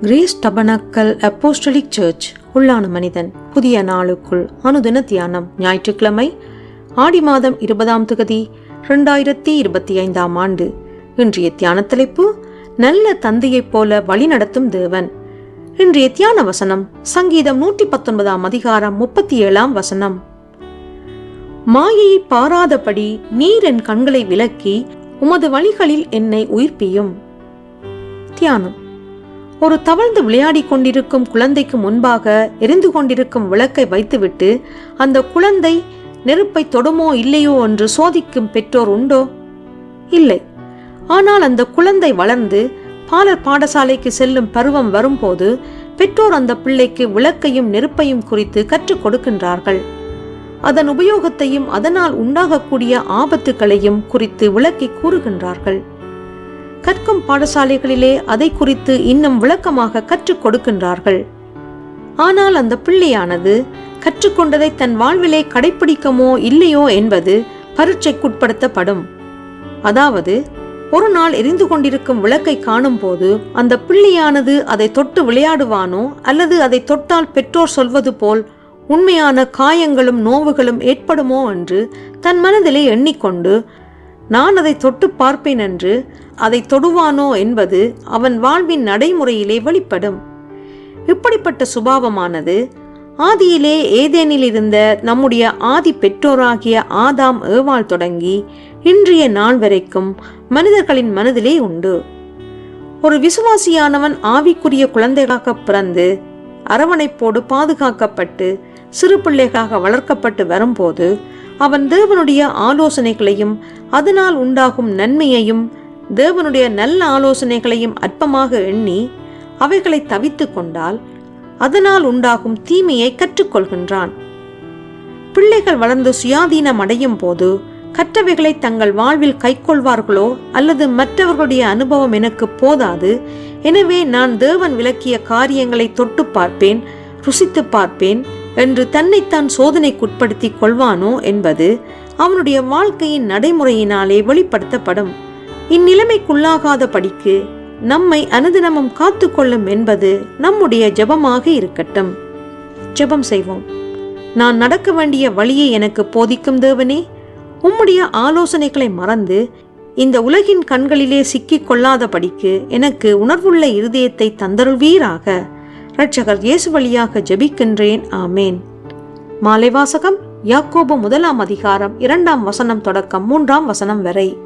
Grace tabernacle apostolic search உள்ளான மனிதன். புதிய நாளுக்குள் அனுதின தியானம் ஞாயிற்றுக்கிழமை ஆடி மாதம் இருபதாம் தொகுதி ரெண்டாயிரத்தி இருபத்தி ஐந்தாம் ஆண்டு. இன்றைய தியான தலைப்பு நல்ல தந்தையைப் போல வழிநடத்தும் தேவன். இன்றைய தியான வசனம் சங்கீதம் நூற்றி பத்தொன்பதாம் அதிகாரம் முப்பத்தி ஏழாம் வசனம். மாயையை பாராதபடி நீர் என் கண்களை விலக்கி உமது வழிகளில் என்னை உயிர்ப்பியும். தியானம். ஒரு தவழ்ந்து விளையாடிக் கொண்டிருக்கும் குழந்தைக்கு முன்பாக எரிந்து கொண்டிருக்கும் விளக்கை வைத்துவிட்டு அந்த குழந்தை நெருப்பை தொடுமோ இல்லையோ என்று சோதிக்கும் பெற்றோர் உண்டோ? இல்லை. ஆனால் அந்த குழந்தை வளர்ந்து பாலர் பாடசாலைக்கு செல்லும் பருவம் வரும்போது பெற்றோர் அந்த பிள்ளைக்கு விளக்கையும் நெருப்பையும் குறித்து கற்றுக் கொடுக்கின்றார்கள். அதன் உபயோகத்தையும் அதனால் உண்டாகக்கூடிய ஆபத்துகளையும் குறித்து விளக்கி கூறுகின்றார்கள். கற்கும் பாடசாலைகளிலே அதை குறித்து இன்னும் விளக்கமாக கற்றுக் கொடுக்கின்றார்கள். ஆனால் அந்த பிள்ளையானது கற்றுக்கொண்டதை தன் வாழ்விலே கடைப்பிடிக்குமோ இல்லையோ என்பது பரீட்சைக்குட்படுத்தப்படும். அதாவது ஒரு நாள் எரிந்து கொண்டிருக்கும் விளக்கை காணும்போது அந்த பிள்ளையானது அதை தொட்டு விளையாடுவானோ அல்லது அதை தொட்டால் பெற்றோர் சொல்வது போல் உண்மையான காயங்களும் நோவுகளும் ஏற்படுமோ என்று தன் மனதிலே எண்ணிக்கொண்டு நான் அதை தொட்டு பார்ப்பேன் என்று அதை தொடுவானோ என்பது அவன் வாழ்வின் நடைமுறையிலே வெளிப்படும். இப்படிப்பட்ட சுபாவமானது ஆதியிலே ஏதேனில் இருந்த நம்முடைய ஆதி பெற்றோராகிய ஆதாம் ஏவாள் தொடங்கி இன்றைய நாள் வரைக்கும் மனிதர்களின் மனதிலே உண்டு. ஒரு விசுவாசியானவன் ஆவிக்குரிய குழந்தைகளாக பிறந்து அரவணைப்போடு பாதுகாக்கப்பட்டு சிறு பிள்ளைகளாக வளர்க்கப்பட்டு வரும்போது அவன் தேவனுடைய ஆலோசனைகளையும் அதனால் உண்டாகும் நன்மையையும் தேவனுடைய நல்ல ஆலோசனைகளையும் அற்பமாக எண்ணி அவைகளை தவித்து கொண்டால் அதனால் உண்டாகும் தீமையை கற்றுக்கொள்கின்றான். பிள்ளைகள் வளர்ந்து சுயாதீனம் அடையும் போது கற்றவைகளை தங்கள் வாழ்வில் கைக்கொள்வார்களோ அல்லது மற்றவர்களுடைய அனுபவம் எனக்கு போதாது எனவே நான் தேவன் விளக்கிய காரியங்களை தொட்டு பார்ப்பேன் ருசித்து பார்ப்பேன் என்று தன்னைத்தான் சோதனைக்குட்படுத்திக் கொள்வானோ என்பது அவனுடைய வாழ்க்கையின் நடைமுறையினாலே வெளிப்படுத்தப்படும். இந்நிலைமைக்குள்ளாகாத படிக்கு நம்மை அனுதினமும் காத்துக்கொள்ளும் என்பது நம்முடைய ஜெபமாக இருக்கட்டும். ஜெபம் செய்வோம். நான் நடக்க வேண்டிய வழியை எனக்கு போதிக்கும் தேவனே உம்முடைய ஆலோசனைகளை மறந்து இந்த உலகின் கண்களிலே சிக்கிக் கொள்ளாதபடிக்கு எனக்கு உணர்வுள்ள இருதயத்தை தந்தருள்வீராக. இரட்சகர் இயேசு வழியாக ஜெபிக்கின்றேன். ஆமேன். மாலை வாசகம். யாக்கோபு முதலாம் அதிகாரம் இரண்டாம் வசனம் தொடக்கம் மூன்றாம் வசனம் வரை.